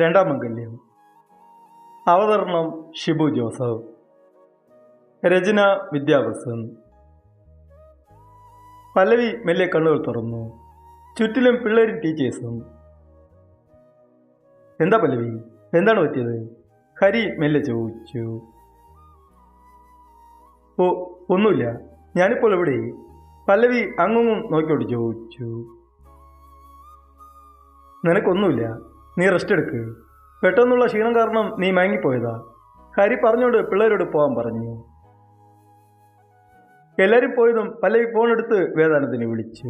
രണ്ടാം മംഗല്യം അവതരണം ഷിബു ജോസഫ്. രചന വിദ്യാഭ്യാസൻ. പല്ലവി മെല്ലെ കണ്ണുകൾ തുറന്നു. ചുറ്റിലും പിള്ളേരും ടീച്ചേഴ്സും. എന്താ പല്ലവി? എന്താണ് പറ്റിയത്? ഹരി മെല്ലെ ചോദിച്ചു. ഓ ഒന്നുമില്ല. ഞാനിപ്പോൾ എവിടെ? പല്ലവി അങ്ങും നോക്കിയോട്ട് ചോദിച്ചു. നിനക്കൊന്നുമില്ല. നീ റെസ്റ്റ് എടുക്ക്. പെട്ടെന്നുള്ള ക്ഷീണം കാരണം നീ മയങ്ങിപ്പോയതാ. ഹരി പറഞ്ഞോണ്ട് പിള്ളേരോട് പോകാൻ പറഞ്ഞു. എല്ലാവരും പോയതും പല്ലവി ഫോൺ എടുത്ത് വേദാനത്തിനെ വിളിച്ചു.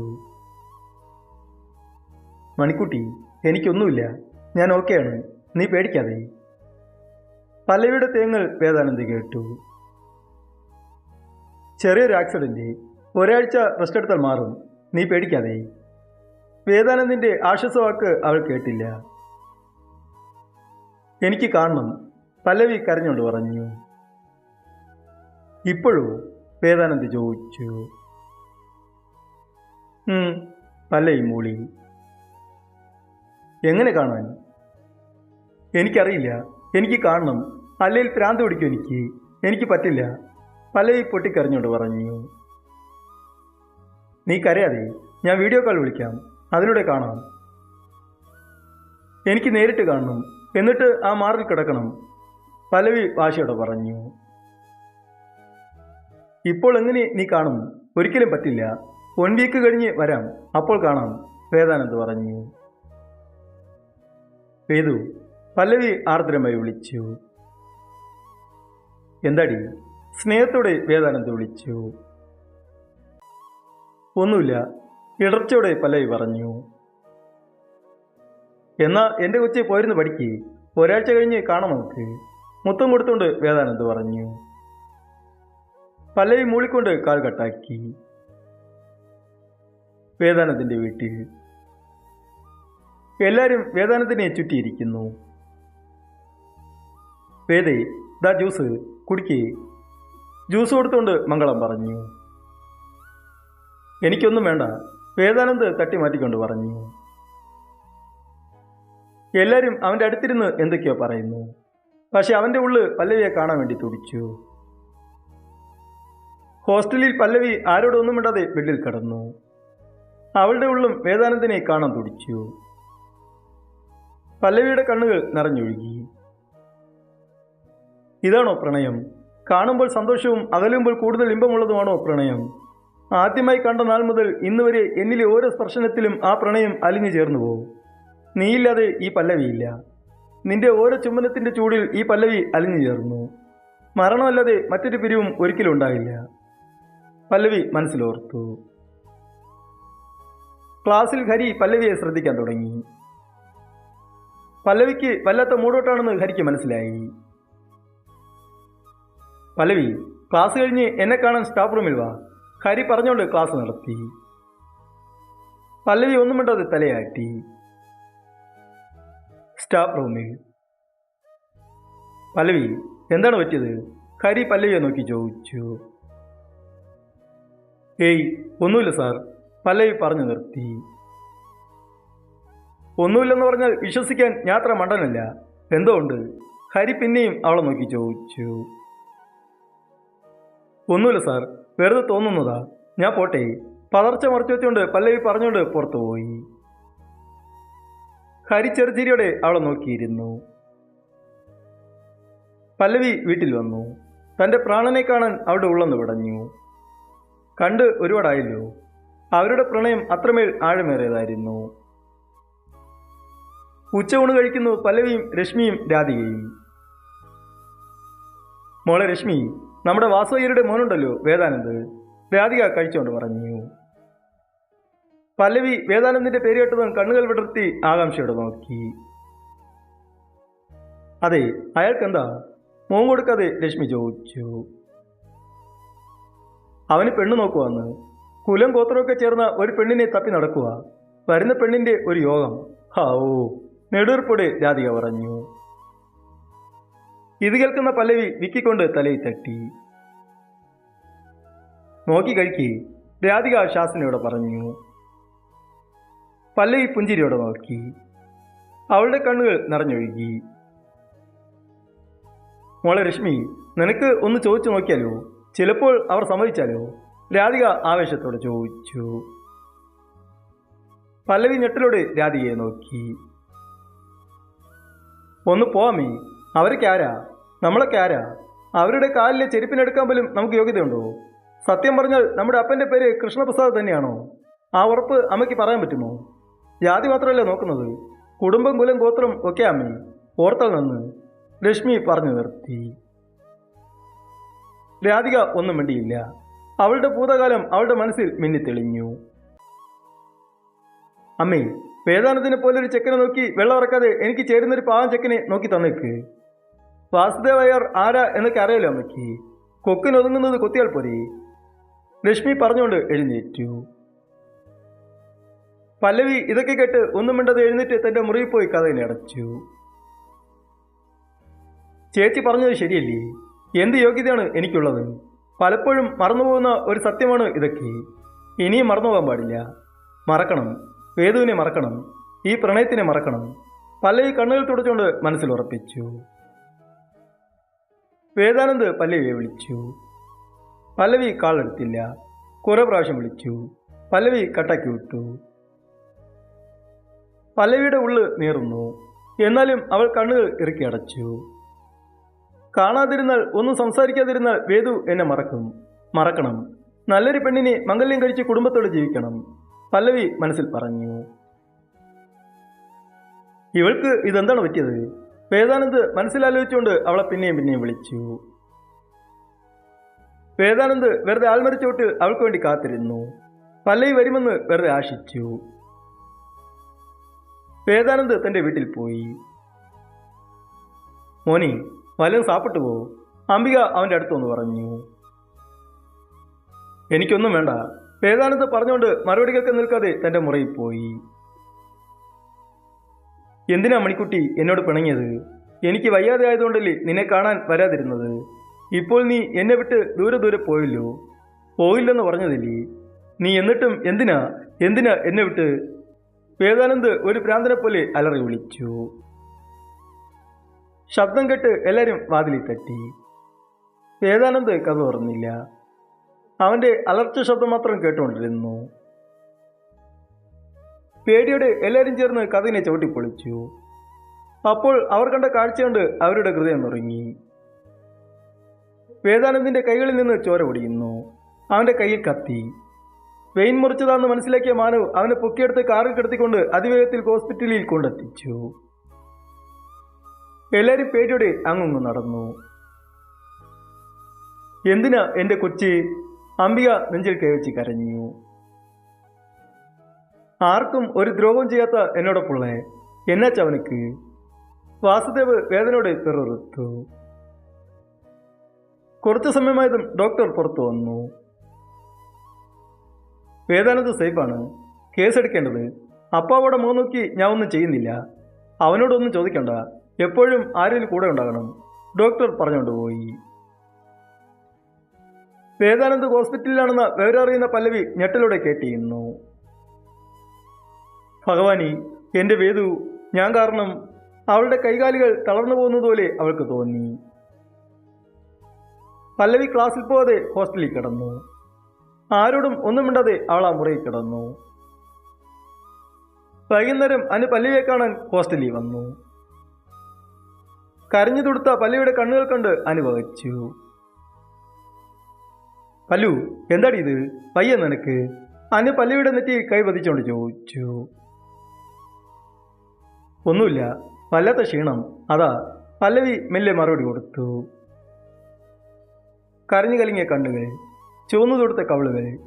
മണിക്കുട്ടി എനിക്കൊന്നുമില്ല. ഞാൻ ഓക്കെയാണ് നീ പേടിക്കാതെ. പല്ലവിയുടെ തേങ്ങൾ വേദാനന്ദ കേട്ടു. ചെറിയൊരു ആക്സിഡന്റ് ഒരാഴ്ച റെസ്റ്റ് എടുത്താൽ മാറും. നീ പേടിക്കാതെ. വേദാനന്ദിന്റെ ആശ്വാസവാക്ക് അവൾ കേട്ടില്ല. എനിക്ക് കാണണം. പല്ലവി കരഞ്ഞുകൊണ്ട് പറഞ്ഞു. ഇപ്പോഴോ? വേദാനന്ദ് ചോദിച്ചു. പല്ലവി മൂളി. എങ്ങനെ കാണാൻ? എനിക്കറിയില്ല. എനിക്ക് കാണണം. അല്ലെങ്കിൽ ഭ്രാന്ത് പിടിക്കും എനിക്ക്. എനിക്ക് പറ്റില്ല. പല്ലവി പൊട്ടിക്കരഞ്ഞുകൊണ്ട് പറഞ്ഞു. നീ കരയാതെ ഞാൻ വീഡിയോ കോൾ വിളിക്കാം. അതിലൂടെ കാണാം. എനിക്ക് നേരിട്ട് കാണണം. എന്നിട്ട് ആ മാറിൽ കിടക്കണം. പലവി വാശിയോടെ പറഞ്ഞു ഇപ്പോൾ എങ്ങനെ നീ കാണും? ഒരിക്കലും പറ്റില്ല. വൺ വീക്ക് കഴിഞ്ഞ് വരാം. അപ്പോൾ കാണാം വേദാനന്ദ് പറഞ്ഞു. വേദു പല്ലവി ആർദ്രമായി വിളിച്ചു. എന്താടി? സ്നേഹത്തോടെ വേദാനന്ദ് വിളിച്ചു. ഒന്നുമില്ല ഇടർച്ചയോടെ പല്ലവി പറഞ്ഞു. എന്നാ എന്റെ കൊച്ചി പോയിരുന്നു പഠിക്ക്. ഒരാഴ്ച കഴിഞ്ഞ് കാണാം നമുക്ക്. മുത്തം കൊടുത്തുകൊണ്ട് വേദാനന്ദ് പറഞ്ഞു. പല്ലവി മൂളിക്കൊണ്ട് കാൽ കട്ടാക്കി. വേദാനന്ദിന്റെ വീട്ടിൽ. എല്ലാരും വേദാനന്ദിനെ ചുറ്റിയിരിക്കുന്നു. വേദേ ദാ ജ്യൂസ് കുടിക്കേ. ജ്യൂസ് കൊടുത്തുകൊണ്ട് മംഗളം പറഞ്ഞു. എനിക്കൊന്നും വേണ്ട. വേദാനന്ദ് തട്ടി മാറ്റിക്കൊണ്ട് പറഞ്ഞു. എല്ലാരും അവന്റെ അടുത്തിരുന്ന് എന്തൊക്കെയോ പറയുന്നു. പക്ഷെ അവന്റെ ഉള്ളിൽ പല്ലവിയെ കാണാൻ വേണ്ടി തുടിച്ചു. ഹോസ്റ്റലിൽ പല്ലവി ആരോടൊന്നും ഇടാതെ ബെഡിൽ കിടന്നു. അവളുടെ ഉള്ളും വേദാനന്ദനെ കാണാൻ തുടിച്ചു. പല്ലവിയുടെ കണ്ണുകൾ നിറഞ്ഞൊഴുകി. ഇതാണോ പ്രണയം? കാണുമ്പോൾ സന്തോഷവും അകലുമ്പോൾ കൂടുതൽ ഇമ്പമുള്ളതുമാണോ പ്രണയം? ആദ്യമായി കണ്ട നാൾ മുതൽ ഇന്നുവരെ എന്നിലെ ഓരോ സ്പർശനത്തിലും ആ പ്രണയം അലിഞ്ഞു ചേർന്നു പോകും നീയില്ലാതെ ഈ പല്ലവിയില്ല നിന്റെ ഓരോ ചുംബനത്തിന്റെ ചൂടിൽ ഈ പല്ലവി അലിഞ്ഞു ചേർന്നു. മരണമല്ലാതെ മറ്റൊരു പിരിവും ഒരിക്കലും ഉണ്ടാകില്ല പല്ലവി മനസ്സിലോർത്തു. ക്ലാസ്സിൽ ഹരി പല്ലവിയെ ശ്രദ്ധിക്കാൻ തുടങ്ങി. പല്ലവിക്ക് വല്ലാത്ത മൂടോട്ടാണെന്ന് ഹരിക്ക് മനസ്സിലായി. പല്ലവി ക്ലാസ് കഴിഞ്ഞ് എന്നെ കാണാൻ സ്റ്റാഫ് റൂമിൽ വാ. ഹരി പറഞ്ഞുകൊണ്ട് ക്ലാസ് നടത്തി. പല്ലവി ഒന്നും മിണ്ടാതെ തലയാട്ടി. സ്റ്റാഫ് റൂമിൽ. പല്ലവി എന്താണ് പറ്റിയത്? ഹരി പല്ലവിയെ നോക്കി ചോദിച്ചു. ഏയ് ഒന്നുമില്ല സാർ. പല്ലവി പറഞ്ഞു നിർത്തി. ഒന്നുമില്ലെന്ന് പറഞ്ഞാൽ വിശ്വസിക്കാൻ യാത്ര മണ്ടനല്ല. എന്തോ ഉണ്ട്? ഹരി പിന്നെയും അവളെ നോക്കി ചോദിച്ചു. ഒന്നുമില്ല സാർ. വെറുതെ തോന്നുന്നതാ. ഞാൻ പോട്ടെ. പതർച്ച മറച്ചു വെച്ചുകൊണ്ട് പല്ലവി പറഞ്ഞുകൊണ്ട് പുറത്തു പോയി ഹരി ചെറുചിരിയോടെ അവളെ നോക്കിയിരുന്നു. പല്ലവി വീട്ടിൽ വന്നു. തന്റെ പ്രാണനെ കാണാൻ അവിടെ ഉള്ളെന്ന് പടഞ്ഞു കണ്ട് ഒരുപാടായല്ലോ. അവരുടെ പ്രണയം അത്രമേൽ ആഴമേറിയതായിരുന്നു. ഉച്ചയൂണ് കഴിക്കുന്നു പല്ലവിയും രശ്മിയും രാധികയും. മോളെ രശ്മി നമ്മുടെ വാസവയ്യരുടെ മോനുണ്ടല്ലോ വേദാനന്ദ് രാധിക കഴിച്ചുകൊണ്ട് പറഞ്ഞു. പല്ലവി വേദാനന്ദിന്റെ പേര് കേട്ടതും കണ്ണുകൾ വിടർത്തി ആകാംക്ഷയോടെ നോക്കി. അതെ അയാൾക്കെന്താ? മോൻ കൊടുക്കാതെ ലക്ഷ്മി ചോദിച്ചു. അവന് പെണ്ണ് നോക്കുവാന്ന്. കുലം ഗോത്രമൊക്കെ ചേർന്ന ഒരു പെണ്ണിനെ തപ്പി നടക്കുക. വരുന്ന പെണ്ണിന്റെ ഒരു യോഗം. ഹാവോ നെടുർപ്പോടെ രാധിക പറഞ്ഞു. ഇത് കേൾക്കുന്ന പല്ലവി വിക്കിക്കൊണ്ട് തലയിൽ തട്ടി. നോക്കി കഴിക്കേ രാധിക ശാസനയോടെ പറഞ്ഞു. പല്ലവി പുഞ്ചിരിയോടെ നോക്കി. അവളുടെ കണ്ണുകൾ നിറഞ്ഞൊഴുകി. മോളെ രശ്മി നിനക്ക് ഒന്ന് ചോദിച്ചു നോക്കിയാലോ? ചിലപ്പോൾ അവർ സമ്മതിച്ചാലോ? രാധിക ആവേശത്തോടെ ചോദിച്ചു. പല്ലവി ഞെട്ടലോട് രാധികയെ നോക്കി. ഒന്ന് പോവാമേ അവരൊക്കെ ആരാ? നമ്മളൊക്കെ ആരാ? അവരുടെ കാലിലെ ചെരുപ്പിനെടുക്കാൻ പോലും നമുക്ക് യോഗ്യതയുണ്ടോ? സത്യം പറഞ്ഞാൽ നമ്മുടെ അപ്പന്റെ പേര് കൃഷ്ണപ്രസാദ് തന്നെയാണോ? ആ ഉറപ്പ് അമ്മയ്ക്ക് പറയാൻ പറ്റുമോ? ജാതി മാത്രമല്ല നോക്കുന്നത്? കുടുംബം കുലം ഗോത്രം ഒക്കെ അമ്മേ. ഓർത്തൽ നിന്ന്. ലക്ഷ്മി പറഞ്ഞു നിർത്തി. രാധിക ഒന്നും മിണ്ടിയില്ല. അവളുടെ ഭൂതകാലം അവളുടെ മനസ്സിൽ മിന്നിത്തെളിഞ്ഞു. അമ്മേ വേദാനത്തിനെ പോലൊരു ചെക്കനെ നോക്കി വെള്ളം ഇറക്കാതെ എനിക്ക് ചേരുന്നൊരു പാവം ചെക്കനെ നോക്കി തന്നേക്ക്. വാസുദേവയ്യർ ആരാ എന്നൊക്കെ അറിയാലോ അമ്മയ്ക്ക്. കൊക്കിനൊതുങ്ങുന്നത് കൊത്തിയാൽ പോരെ. ലക്ഷ്മി പറഞ്ഞുകൊണ്ട് എഴുന്നേറ്റു. പല്ലവി ഇതൊക്കെ കേട്ട് ഒന്നും മിണ്ടത് എഴുന്നേറ്റ് തന്റെ മുറിയിൽ പോയി കഥയിനെ അടച്ചു. ചേച്ചി പറഞ്ഞത് ശരിയല്ലേ? എന്ത് യോഗ്യതയാണ് എനിക്കുള്ളത്? പലപ്പോഴും മറന്നുപോകുന്ന ഒരു സത്യമാണ് ഇതൊക്കെ. ഇനിയും മറന്നുപോകാൻ പാടില്ല. മറക്കണം. വേദുവിനെ മറക്കണം. ഈ പ്രണയത്തിനെ മറക്കണം. പല്ലവി കണ്ണുകൾ തുടച്ചുകൊണ്ട് മനസ്സിൽ ഉറപ്പിച്ചു. വേദാനന്ദ് പല്ലവിയെ വിളിച്ചു. പല്ലവി കാളെടുത്തില്ല. കുറെ പ്രാവശ്യം വിളിച്ചു. പല്ലവി കട്ടാക്കി വിട്ടു. പല്ലവിയുടെ ഉള്ള് നീറുന്നു. എന്നാലും അവൾ കണ്ണുകൾ ഇറുക്കി അടച്ചു. കാണാതിരുന്നാൽ ഒന്നും സംസാരിക്കാതിരുന്നാൽ വേദു എന്നെ മറക്കും. മറക്കണം. നല്ലൊരു പെണ്ണിനെ മംഗല്യം കഴിച്ച് കുടുംബത്തോട് ജീവിക്കണം. പല്ലവി മനസ്സിൽ പറഞ്ഞു. ഇവൾക്ക് ഇതെന്താണ് പറ്റിയത്? വേദാനന്ദ് മനസ്സിലാലോചിച്ചുകൊണ്ട് അവളെ പിന്നെയും പിന്നെയും വിളിച്ചു. വേദാനന്ദ് വെറുതെ ആൽമരിച്ചോട്ട് അവൾക്ക് വേണ്ടി കാത്തിരുന്നു. പല്ലവി വരുമെന്ന് വെറുതെ ആശിച്ചു. വേദാനന്ദ് തന്റെ വീട്ടിൽ പോയി. മോനി വല്ലതും സാപ്പിട്ടു പോ. അംബിക അവന്റെ അടുത്തൊന്ന് പറഞ്ഞു. എനിക്കൊന്നും വേണ്ട. വേദാനന്ദ് പറഞ്ഞുകൊണ്ട് മറുപടികൾക്ക് നിൽക്കാതെ തന്റെ മുറിയിൽ പോയി. എന്തിനാ മണിക്കുട്ടി എന്നോട് പിണങ്ങിയത്? എനിക്ക് വയ്യാതെ ആയതുകൊണ്ടല്ലേ നിന്നെ കാണാൻ വരാതിരുന്നത്? ഇപ്പോൾ നീ എന്നെ വിട്ട് ദൂരെ ദൂരെ പോയല്ലോ. പോയില്ലെന്ന് പറഞ്ഞതില്ലേ? നീ എന്നിട്ടും എന്തിനാ? എന്തിനാ എന്നെ വിട്ട് വേദാനന്ദ് ഒരു ഭ്രാന്തനെ പോലെ അലറി വിളിച്ചു. ശബ്ദം കേട്ട് എല്ലാവരും വാതിലിൽ തട്ടി. വേദാനന്ദ് കഥ തുറന്നില്ല അവന്റെ അലർച്ച ശബ്ദം മാത്രം കേട്ടുകൊണ്ടിരുന്നു. പേടിയോടെ എല്ലാവരും ചേർന്ന് കഥയിനെ ചവിട്ടിപ്പൊളിച്ചു. അപ്പോൾ അവർ കണ്ട കാഴ്ച കണ്ട് അവരുടെ ഹൃദയം നുറങ്ങി. വേദാനന്ദിന്റെ കൈകളിൽ നിന്ന് ചോര പൊടിയുന്നു. അവന്റെ കയ്യിൽ കത്തി. വെയിൻ മുറിച്ചതാണെന്ന് മനസ്സിലാക്കിയ മാനു അവനെ പൊക്കിയെടുത്ത് കാറിൽ കിടത്തിക്കൊണ്ട് അതിവേഗത്തിൽ ഹോസ്പിറ്റലിൽ കൊണ്ടെത്തിച്ചു. എല്ലാവരും പേടിയോടെ അങ്ങു നടന്നു. എന്തിനാ എന്റെ കൊച്ചി? അംബിക നെഞ്ചിൽ കൈവച്ച് കരഞ്ഞു. ആർക്കും ഒരു ദ്രോഹം ചെയ്യാത്ത എന്നോടൊപ്പുള്ളേ എന്നാ ചവനക്ക്? വാസുദേവ് വേദനയോടെ പിറുത്തു കുറച്ചു സമയമായതും ഡോക്ടർ പുറത്തു വന്നു. വേദാനന്ദ സേഫാണ്. കേസെടുക്കേണ്ടത്. അപ്പാവോടെ മുഖം നോക്കി ഞാൻ ഒന്നും ചെയ്യുന്നില്ല. അവനോടൊന്നും ചോദിക്കണ്ട. എപ്പോഴും ആരെങ്കിലും കൂടെ ഉണ്ടാകണം. ഡോക്ടർ പറഞ്ഞുകൊണ്ട് പോയി. വേദാനന്ദ് ഹോസ്പിറ്റലിലാണെന്ന വിവരറിയുന്ന പല്ലവി ഞെട്ടലോടെ കേട്ടിരുന്നു. ഭഗവാനി എന്റെ വേദു ഞാൻ കാരണം അവളുടെ കൈകാലുകൾ തളർന്നു പോകുന്നതുപോലെ അവൾക്ക് തോന്നി. പല്ലവി ക്ലാസ്സിൽ പോകാതെ ഹോസ്റ്റലിൽ കിടന്നു. ആരോടും ഒന്നും മിണ്ടാതെ അവൾ ആ മുറിയിൽ കിടന്നു. വൈകുന്നേരം അനു പല്ലിയെ കാണാൻ ഹോസ്റ്റലിൽ വന്നു. കരഞ്ഞു തുടുത്ത പല്ലിയുടെ കണ്ണുകൾ കണ്ട് അനുഭവിച്ചു പല്ലു എന്താടി ഇത്? പയ്യ നിനക്ക്? അനു പല്ലിയുടെ നെറ്റി കൈ പതിച്ചുകൊണ്ട് ചോദിച്ചു. ഒന്നുമില്ല വല്ലാത്ത ക്ഷീണം. അതാ പല്ലവി മെല്ലെ മറുപടി കൊടുത്തു. കരഞ്ഞു കലങ്ങിയ കണ്ണുകൾ. ചുവന്നു തൊടുത്ത വരെ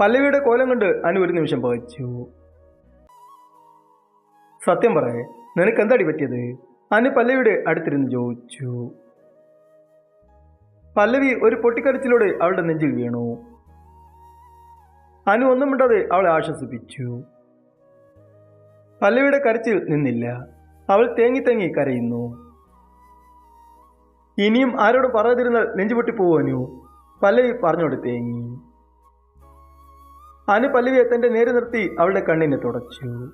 പല്ലവിയുടെ കോലം കണ്ട് അനു ഒരു നിമിഷം പകച്ചു. സത്യം പറയേ നിനക്ക് എന്താടി പറ്റിയത്? അനു പല്ലവിയുടെ അടുത്തിരുന്ന് ചോദിച്ചു. പല്ലവി ഒരു പൊട്ടിക്കരച്ചിലൂടെ അവളുടെ നെഞ്ചിൽ വീണു. അനു ഒന്നും മിണ്ടാതെ അവളെ ആശ്വസിപ്പിച്ചു. പല്ലവിയുടെ കരച്ചിൽ നിന്നില്ല. അവൾ തേങ്ങി തേങ്ങി കരയുന്നു. ഇനിയും ആരോട് പറയാതിരുന്നാൽ നെഞ്ചുപൊട്ടി പോവാനു പല്ലവി പറഞ്ഞു കൊടുത്തേ. അനു പല്ലവിയെ തന്റെ നേരെ നിർത്തി അവളുടെ കണ്ണിനെ തുടച്ചു.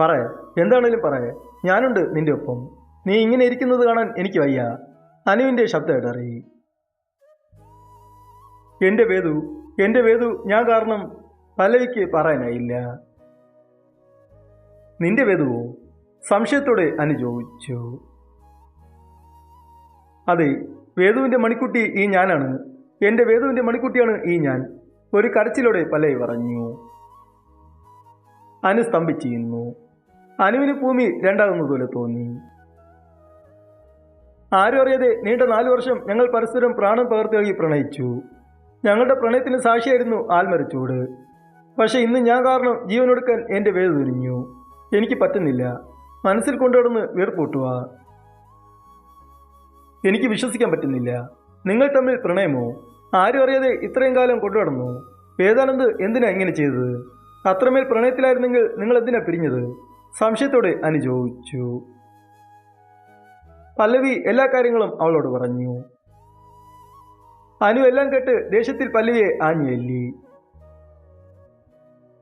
പറ എന്താണേലും പറ ഞാനുണ്ട് നിന്റെ ഒപ്പം. നീ ഇങ്ങനെ ഇരിക്കുന്നത് കാണാൻ എനിക്ക് വയ്യ. അനുവിന്റെ ശബ്ദം ഇടറി. എന്റെ വേദു എന്റെ വേദു ഞാൻ കാരണം പല്ലവിക്ക് പറയാനായില്ല. നിന്റെ വേദുവോ? സംശയത്തോടെ അനു ചോദിച്ചു. അതെ വേദുവിന്റെ മണിക്കുട്ടി ഈ ഞാനാണ്. എന്റെ വേദുവിന്റെ മണിക്കുട്ടിയാണ് ഈ ഞാൻ. ഒരു കരച്ചിലോടെ പലൈ പറഞ്ഞു. അനു സ്തംഭിച്ചിരുന്നു. അനുവിന് ഭൂമി രണ്ടാകുന്നതുപോലെ തോന്നി. ആരും അറിയാതെ നീണ്ട നാലു വർഷം ഞങ്ങൾ പരസ്പരം പ്രാണൻ പകർത്തി പ്രണയിച്ചു. ഞങ്ങളുടെ പ്രണയത്തിന് സാക്ഷിയായിരുന്നു ആൽമരച്ചൂട് പക്ഷേ ഇന്ന് ഞാൻ കാരണം ജീവനൊടുക്കാൻ എന്റെ വേദ തുനിഞ്ഞു എനിക്ക് പറ്റുന്നില്ല. മനസ്സിൽ കൊണ്ടുവന്ന് വീർപ്പൂട്ടുക എനിക്ക് വിശ്വസിക്കാൻ പറ്റുന്നില്ല. നിങ്ങൾ തമ്മിൽ പ്രണയമോ? ആരും അറിയാതെ ഇത്രയും കാലം കൊണ്ടുനടന്നു? വേദാനന്ദ് എന്തിനാ ഇങ്ങനെ ചെയ്തത്? അത്രമേൽ പ്രണയത്തിലായിരുന്നെങ്കിൽ നിങ്ങൾ എന്തിനാ പിരിഞ്ഞത്? സംശയത്തോടെ അനു ചോദിച്ചു. പല്ലവി എല്ലാ കാര്യങ്ങളും അവളോട് പറഞ്ഞു. അനു എല്ലാം കേട്ട് ദേഷ്യത്തിൽ പല്ലവിയെ ആഞ്ഞെല്ലി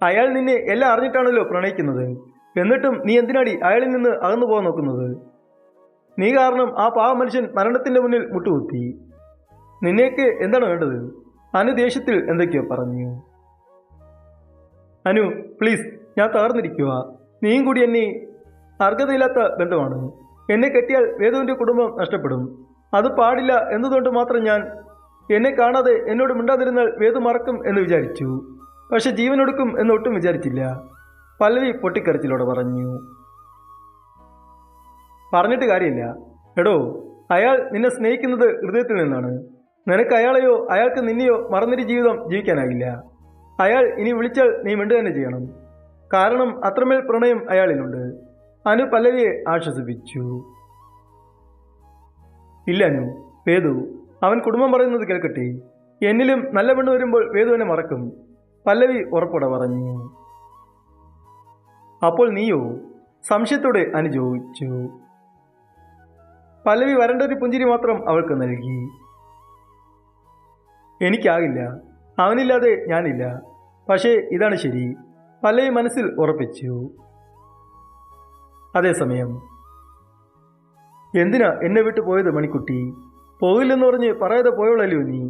അയാൾ നിന്നെ എല്ലാം അറിഞ്ഞിട്ടാണല്ലോ പ്രണയിക്കുന്നത്. എന്നിട്ടും നീ എന്തിനാടി അയാളിൽ നിന്ന് അകന്നു പോകാൻ നോക്കുന്നത്? നീ കാരണം ആ പാവ മനുഷ്യൻ മരണത്തിന്റെ മുന്നിൽ മുട്ടുകുത്തി. നിന്നേക്ക് എന്താണ് വേണ്ടത്? അനു ദേഷ്യത്തിൽ എന്തൊക്കെയോ പറഞ്ഞു. അനു പ്ലീസ് ഞാൻ തകർന്നിരിക്കുക നീയും കൂടി എന്നെ അർഹതയില്ലാത്ത ബന്ധമാണ്. എന്നെ കെട്ടിയാൽ വേദുവിന്റെ കുടുംബം നഷ്ടപ്പെടും. അത് പാടില്ല എന്നതുകൊണ്ട് മാത്രം ഞാൻ എന്നെ കാണാതെ എന്നോട് മിണ്ടാതിരുന്നാൽ വേദു മറക്കും എന്ന് വിചാരിച്ചു. പക്ഷെ ജീവനൊടുക്കും എന്നൊട്ടും വിചാരിച്ചില്ല. പല്ലവി പൊട്ടിക്കരച്ചിലോടെ പറഞ്ഞു. പറഞ്ഞിട്ട് കാര്യമില്ല. എടോ അയാൾ നിന്നെ സ്നേഹിക്കുന്നത് ഹൃദയത്തിൽ നിന്നാണ്. നിനക്ക് അയാളെയോ അയാൾക്ക് നിന്നെയോ മറന്നൊരു ജീവിതം ജീവിക്കാനാകില്ല. അയാൾ ഇനി വിളിച്ചാൽ നീ മിണ്ടു തന്നെ ചെയ്യണം. കാരണം അത്രമേൽ പ്രണയം അയാളിലുണ്ട്. അനു പല്ലവിയെ ആശ്വസിപ്പിച്ചു. ഇല്ല അനു വേദു അവൻ കുടുംബം പറയുന്നത് കേൾക്കട്ടെ. എന്നിലും നല്ല പെണ്ണ് വരുമ്പോൾ വേദുവിനെ മറക്കും. പല്ലവി ഉറപ്പോടെ പറഞ്ഞു. അപ്പോൾ നീയോ? സംശയത്തോടെ അനു ചോദിച്ചു. പല്ലവി വരണ്ട ഒരു പുഞ്ചിരി മാത്രം അവൾക്ക് നൽകി. എനിക്കാകില്ല. അവനില്ലാതെ ഞാനില്ല. പക്ഷേ ഇതാണ് ശരി. പല്ലവി മനസ്സിൽ ഉറപ്പിച്ചു. അതേസമയം എന്തിനാ എന്നെ വിട്ടു പോയത് മണിക്കുട്ടി? പോകില്ലെന്ന് പറഞ്ഞ് പറയാതെ പോയോളല്ലോ നീ.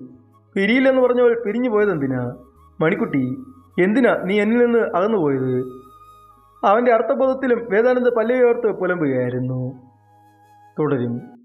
പിരിയില്ലെന്ന് പറഞ്ഞവൾ പിരിഞ്ഞു പോയതെന്തിനാ? മണിക്കുട്ടി എന്തിനാ നീ എന്നിൽ നിന്ന് അകന്നു പോയത് അവന്റെ അർത്ഥബോധത്തിലും വേദാനന്ദ പല്ലവി ഓർത്ത് പുലമ്പുകയായിരുന്നു. തുടരും.